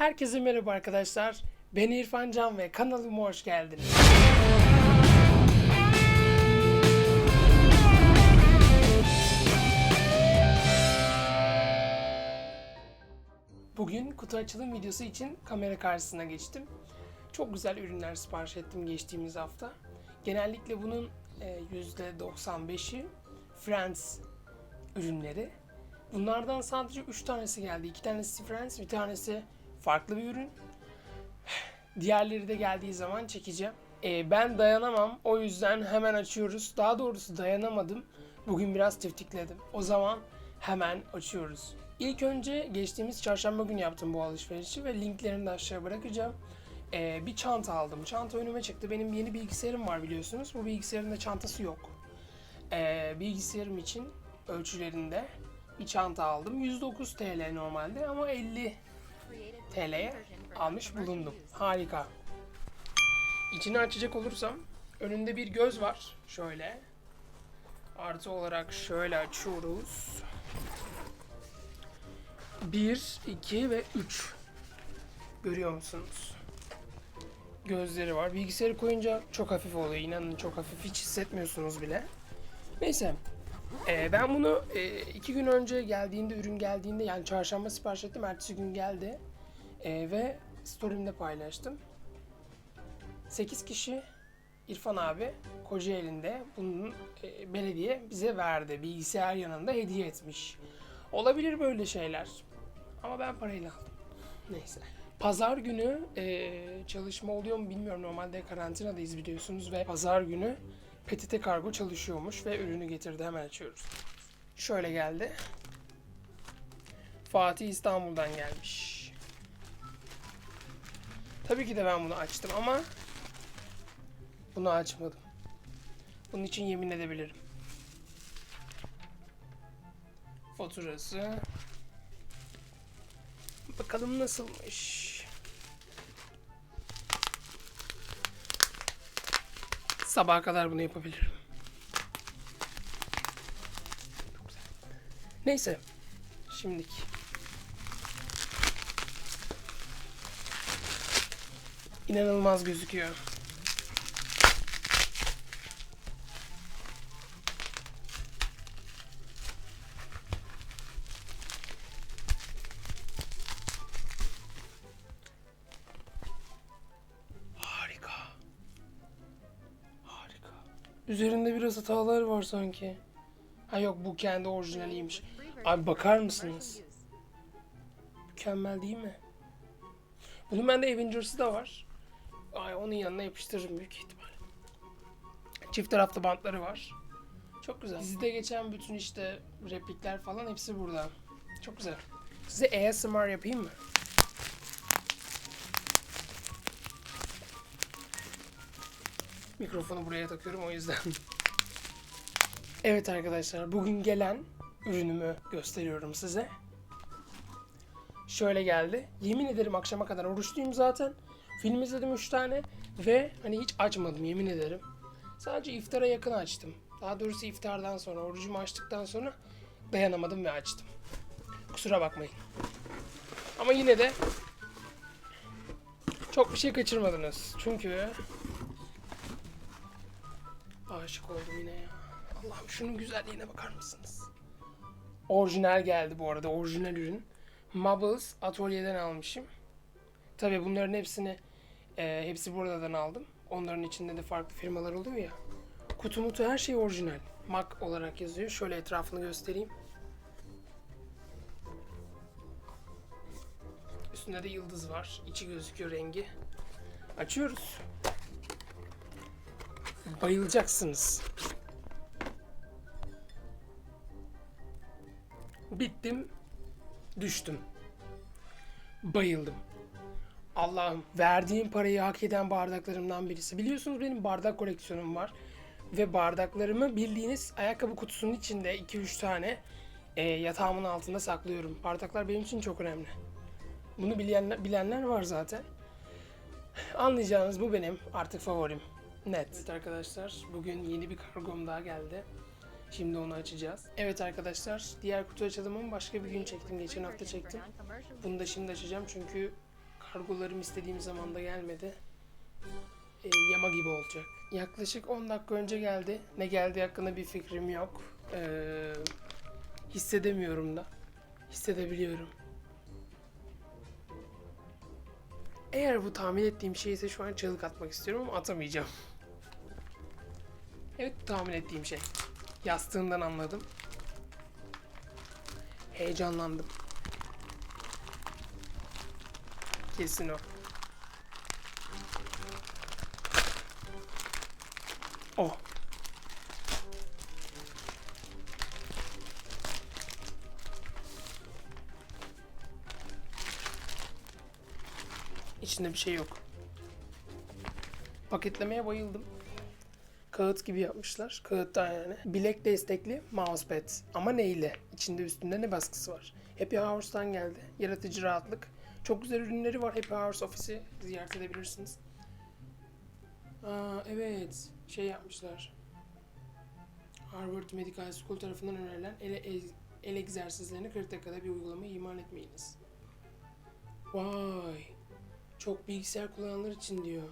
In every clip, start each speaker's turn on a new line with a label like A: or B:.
A: Herkese merhaba arkadaşlar. Ben İrfan Can ve kanalıma hoş geldiniz. Bugün kutu açılım videosu için kamera karşısına geçtim. Çok güzel ürünler sipariş ettim geçtiğimiz hafta. Genellikle bunun e, %95'i Friends ürünleri. Bunlardan sadece 3 tanesi geldi. 2 tanesi Friends, bir tanesi farklı bir ürün. Diğerleri de geldiği zaman çekeceğim. Ee, ben dayanamam. O yüzden hemen açıyoruz. Daha doğrusu dayanamadım. Bugün biraz tiftikledim. O zaman hemen açıyoruz. İlk önce geçtiğimiz çarşamba günü yaptım bu alışverişi ve linklerini de aşağıya bırakacağım. Ee, bir çanta aldım. Çanta önüme çıktı. Benim yeni bilgisayarım var biliyorsunuz. Bu bilgisayarın da çantası yok. Ee, bilgisayarım için ölçülerinde bir çanta aldım. 109 TL normalde ama 50 TL'ye almış bulundum. Harika. İçini açacak olursam önünde bir göz var. Şöyle. Artı olarak şöyle açıyoruz. 1, 2 ve 3. Görüyor musunuz? Gözleri var. Bilgisayarı koyunca çok hafif oluyor. İnanın çok hafif. Hiç hissetmiyorsunuz bile. Neyse. Ee, ben bunu e, iki gün önce geldiğinde, ürün geldiğinde yani çarşamba sipariş ettim. Ertesi gün geldi. Ee, ve story'imde paylaştım. 8 kişi İrfan abi Kocaeli'nde bunun e, belediye bize verdi. Bilgisayar yanında hediye etmiş. Olabilir böyle şeyler. Ama ben parayla aldım. Neyse. Pazar günü e, çalışma oluyor mu bilmiyorum. Normalde karantinadayız biliyorsunuz ve pazar günü PTT Kargo çalışıyormuş ve ürünü getirdi. Hemen açıyoruz. Şöyle geldi. Fatih İstanbul'dan gelmiş. Tabii ki de ben bunu açtım ama bunu açmadım. Bunun için yemin edebilirim. Faturası. Bakalım nasılmış. Sabaha kadar bunu yapabilirim. Neyse. Şimdiki. İnanılmaz gözüküyor. Üzerinde biraz hatalar var sanki. Ha yok bu kendi orijinaliymiş. Abi bakar mısınız? Mükemmel değil mi? Bunun bende Avengers'ı da var. Ay onun yanına yapıştırırım büyük ihtimal. Çift taraflı bantları var. Çok güzel. Dizide geçen bütün işte replikler falan hepsi burada. Çok güzel. Size ASMR yapayım mı? Mikrofonu buraya takıyorum o yüzden. evet arkadaşlar bugün gelen ürünümü gösteriyorum size. Şöyle geldi. Yemin ederim akşama kadar oruçluyum zaten. Film izledim 3 tane ve hani hiç açmadım yemin ederim. Sadece iftara yakın açtım. Daha doğrusu iftardan sonra, orucumu açtıktan sonra dayanamadım ve açtım. Kusura bakmayın. Ama yine de çok bir şey kaçırmadınız. Çünkü aşık oldum yine ya. Allah'ım şunun güzelliğine bakar mısınız? Orijinal geldi bu arada. Orijinal ürün. Mubbles atölyeden almışım. Tabi bunların hepsini e, hepsi buradan aldım. Onların içinde de farklı firmalar oluyor ya. Kutu mutu her şey orijinal. Mac olarak yazıyor. Şöyle etrafını göstereyim. Üstünde de yıldız var. İçi gözüküyor rengi. Açıyoruz. Bayılacaksınız. Bittim. Düştüm. Bayıldım. Allah'ım verdiğim parayı hak eden bardaklarımdan birisi. Biliyorsunuz benim bardak koleksiyonum var. Ve bardaklarımı bildiğiniz ayakkabı kutusunun içinde 2-3 tane e, yatağımın altında saklıyorum. Bardaklar benim için çok önemli. Bunu bilenler, bilenler var zaten. Anlayacağınız bu benim artık favorim. Net. Evet arkadaşlar bugün yeni bir kargom daha geldi. Şimdi onu açacağız. Evet arkadaşlar diğer kutu açılımımı başka bir gün çektim. Geçen hafta çektim. Bunu da şimdi açacağım çünkü Kargolarım istediğim zamanda gelmedi. E, yama gibi olacak. Yaklaşık 10 dakika önce geldi. Ne geldi hakkında bir fikrim yok. E, hissedemiyorum da. Hissedebiliyorum. Eğer bu tahmin ettiğim şey ise şu an çığlık atmak istiyorum ama atamayacağım. Evet tahmin ettiğim şey. Yastığından anladım. Heyecanlandım. Kesin o. O. İçinde bir şey yok. Paketlemeye bayıldım. Kağıt gibi yapmışlar. Kağıttan yani. Bilek destekli mousepad. Ama neyle? İçinde üstünde ne baskısı var? Happy Hours'tan geldi. Yaratıcı rahatlık. Çok güzel ürünleri var. Happy Hours ofisi ziyaret edebilirsiniz. Aa, evet. Şey yapmışlar. Harvard Medical School tarafından önerilen el, el, el egzersizlerini 40 dakikada bir uygulama iman etmeyiniz. Vay. Çok bilgisayar kullananlar için diyor.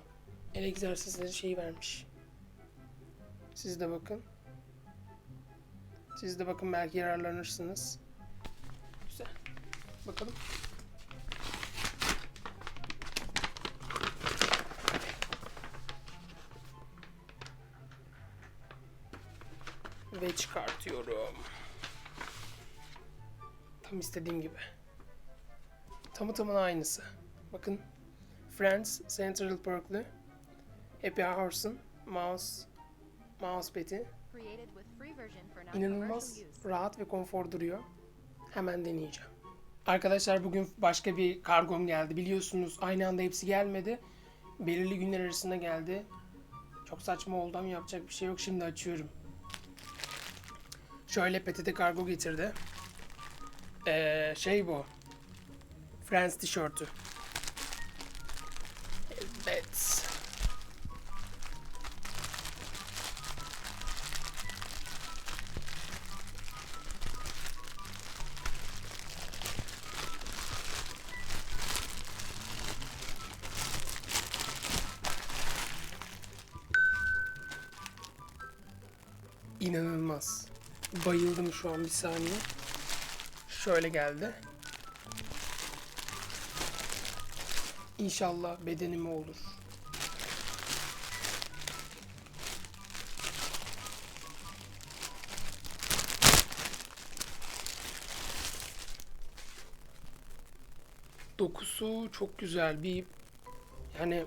A: El egzersizleri şeyi vermiş. Siz de bakın. Siz de bakın belki yararlanırsınız. Güzel. Bakalım. Ve çıkartıyorum. Tam istediğim gibi. Tamı tamına aynısı. Bakın. Friends, Central Park'lı. Happy Hours'ın mouse mousepad'i inanılmaz rahat ve konfor duruyor. Hemen deneyeceğim. Arkadaşlar bugün başka bir kargom geldi. Biliyorsunuz aynı anda hepsi gelmedi. Belirli günler arasında geldi. Çok saçma oldu ama yapacak bir şey yok. Şimdi açıyorum. Şöyle PTT kargo getirdi. Ee, şey bu. Friends tişörtü. İnanılmaz. Bayıldım şu an bir saniye. Şöyle geldi. İnşallah bedenime olur. Dokusu çok güzel bir yani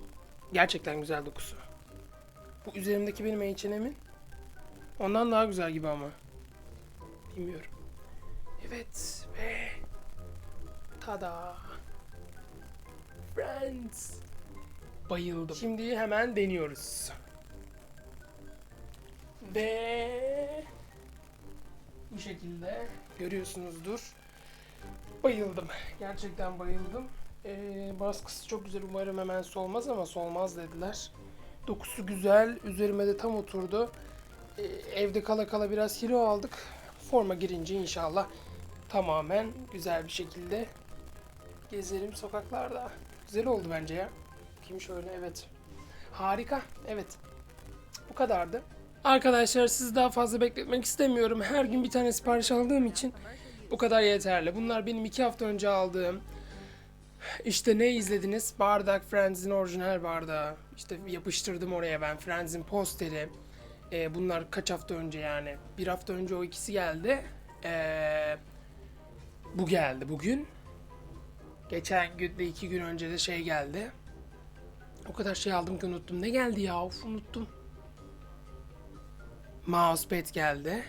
A: gerçekten güzel dokusu. Bu üzerimdeki benim H&M'in Ondan daha güzel gibi ama. Bilmiyorum. Evet ve tada. Friends. Bayıldım. Şimdi hemen deniyoruz. Ve bu şekilde görüyorsunuzdur. Bayıldım. Gerçekten bayıldım. Ee, baskısı çok güzel. Umarım hemen solmaz ama solmaz dediler. Dokusu güzel. Üzerime de tam oturdu. Ee, evde kala kala biraz kilo aldık. Forma girince inşallah tamamen güzel bir şekilde gezerim sokaklarda. Güzel oldu bence ya. Kim şöyle evet. Harika. Evet. Bu kadardı. Arkadaşlar sizi daha fazla bekletmek istemiyorum. Her gün bir tane sipariş aldığım için bu kadar yeterli. Bunlar benim iki hafta önce aldığım. İşte ne izlediniz? Bardak Friends'in orijinal bardağı. İşte yapıştırdım oraya ben. Friends'in posteri. Ee, bunlar kaç hafta önce yani? Bir hafta önce o ikisi geldi. Ee, bu geldi bugün. Geçen gün de iki gün önce de şey geldi. O kadar şey aldım ki unuttum. Ne geldi ya? Of unuttum. Mousepad geldi.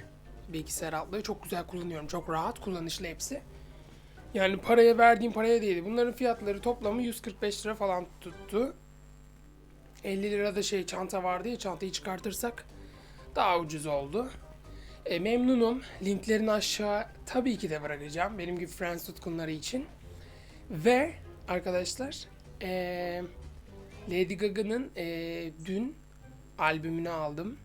A: Bilgisayar altlığı çok güzel kullanıyorum. Çok rahat kullanışlı hepsi. Yani paraya verdiğim paraya değildi. Bunların fiyatları toplamı 145 lira falan tuttu. 50 lira da şey çanta vardı ya çantayı çıkartırsak daha ucuz oldu. E, memnunum. Linklerini aşağı tabii ki de bırakacağım. Benim gibi Friends tutkunları için. Ve arkadaşlar e, Lady Gaga'nın e, dün albümünü aldım.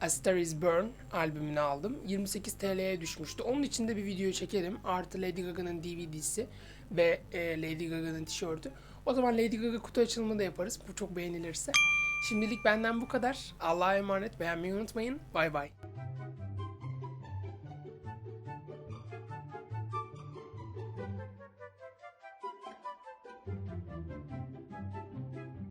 A: A Star Is Born albümünü aldım. 28 TL'ye düşmüştü. Onun için de bir video çekerim. Artı Lady Gaga'nın DVD'si. ve e, Lady Gaga'nın tişörtü. O zaman Lady Gaga kutu açılımı da yaparız. Bu çok beğenilirse. Şimdilik benden bu kadar. Allah'a emanet. Beğenmeyi unutmayın. Bay bay.